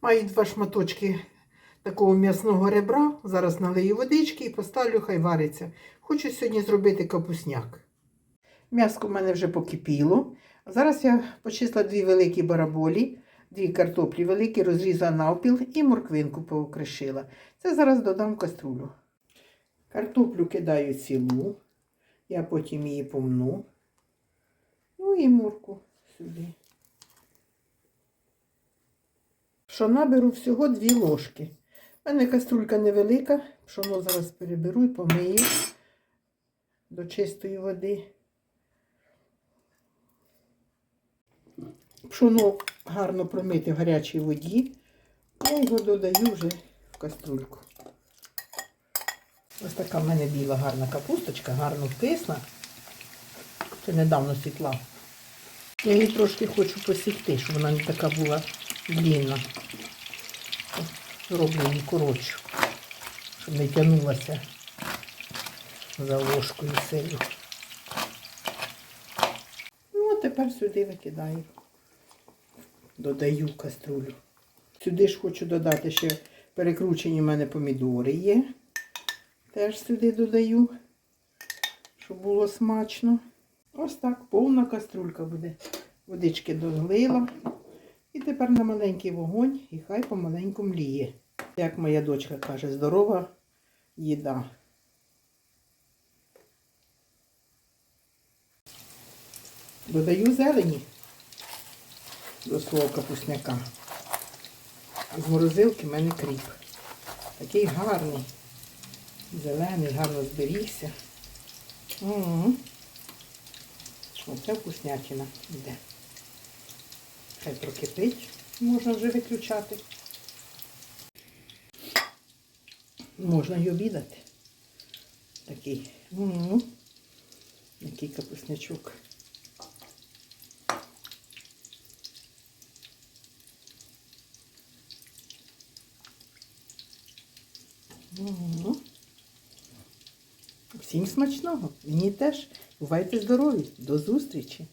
Маю два шматочки такого м'ясного ребра. Зараз налию водички і поставлю, хай вариться. Хочу сьогодні зробити капусняк. М'яско в мене вже покипіло. Зараз я почисла дві великі бараболі, дві картоплі великі, розрізала навпіл і морквинку поокришила. Це зараз додам в каструлю. Картоплю кидаю цілу, я потім її помну. Ну і морку сюди. Пшона беру всього дві ложки. У мене каструлька невелика, пшоно зараз переберу і помию до чистої води. Пшоно гарно промити в гарячій воді. Я його додаю вже в каструльку. Ось така в мене біла гарна капусточка, гарно кисла. Це недавно сікла. Я її трошки хочу посікти, щоб вона не така була длінна. Зроблю її коротшу, щоб не тягнулася за ложкою сильно. Ну, а тепер сюди викидаю. Додаю каструлю. Сюди ж хочу додати ще перекручені в мене помідори є. Теж сюди додаю, щоб було смачно. Ось так, повна каструлька буде. Водички долила. Тепер на маленький вогонь і хай помаленьку мліє. Як моя дочка каже, здорова їда. Додаю зелені до свого капусняка. З морозилки в мене кріп. Такий гарний, зелений, гарно зберігся. Угу. Оце вкуснятина йде. Хай прокипить, можна вже виключати. Можна й обідати. Такий. Угу. Який капуснячок. Угу. Всім смачного. Мені теж. Бувайте здорові. До зустрічі!